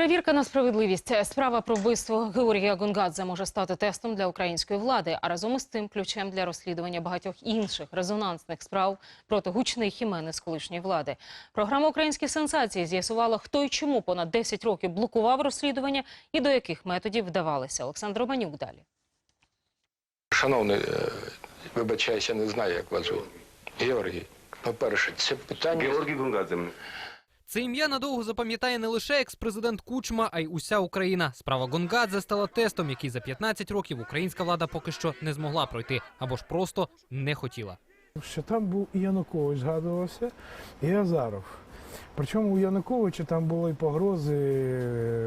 Перевірка на справедливість. Справа про вбивство Георгія Гонгадзе може стати тестом для української влади, а разом із тим ключем для розслідування багатьох інших резонансних справ проти гучних імен з колишньої влади. Програма «Українські сенсації» з'ясувала, хто і чому понад 10 років блокував розслідування і до яких методів вдавалися. Олександр Романюк далі. Шановний, е, вибачаюся, не знаю, як вас звуть. Георгій, по-перше, це питання. Георгій Гунгадзе. Це ім'я надовго запам'ятає не лише екс-президент Кучма, а й уся Україна. Справа Гонгадзе стала тестом, який за 15 років українська влада поки що не змогла пройти або ж просто не хотіла. що там був і Янукович згадувався, і Азаров. Причому у Януковича там були погрози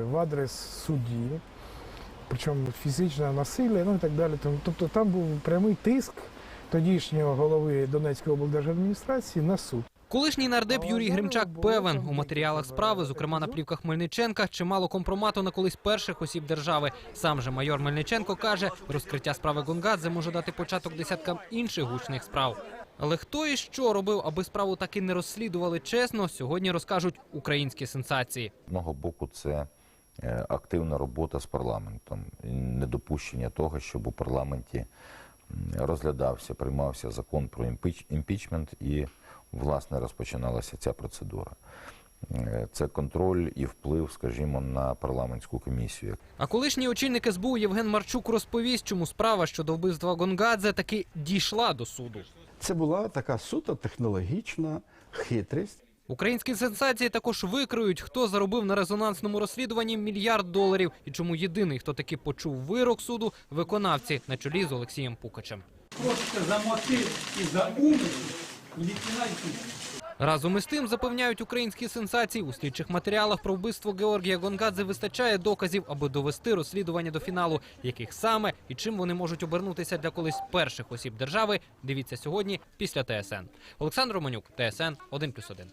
в адрес судді, причому фізичне насилля, ну і так далі. Тобто там був прямий тиск тодішнього голови Донецької облдержадміністрації на суд. Колишній нардеп Юрій Гримчак певен у матеріалах справи, зокрема на плівках Мельниченка, чимало компромату на колись перших осіб держави. Сам же майор Мельниченко каже, розкриття справи Гонгадзе може дати початок десяткам інших гучних справ. Але хто і що робив, аби справу таки не розслідували чесно, сьогодні розкажуть українські сенсації. З одного боку, це е, активна робота з парламентом, недопущення того, щоб у парламенті розглядався, приймався закон про імпіч, імпічмент і, власне, розпочиналася ця процедура. Е, Це контроль і вплив, скажімо, на парламентську комісію. А колишній очільник СБУ Євген Марчук розповість, чому справа щодо вбивства Гонгадзе таки дійшла до суду. Це була така суто технологічна хитрість. Українські сенсації також викриють, хто заробив на резонансному розслідуванні мільярд доларів, і чому єдиний, хто таки почув вирок суду, виконавці на чолі з Олексієм Пукачем. Просто за мотив і за умисел лейтенант Разом із тим запевняють українські сенсації у слідчих матеріалах про вбивство Георгія Гонгадзе вистачає доказів, аби довести розслідування до фіналу, яких саме і чим вони можуть обернутися для колись перших осіб держави. Дивіться сьогодні після ТСН. Олександр Романюк, ТСН 1+,1.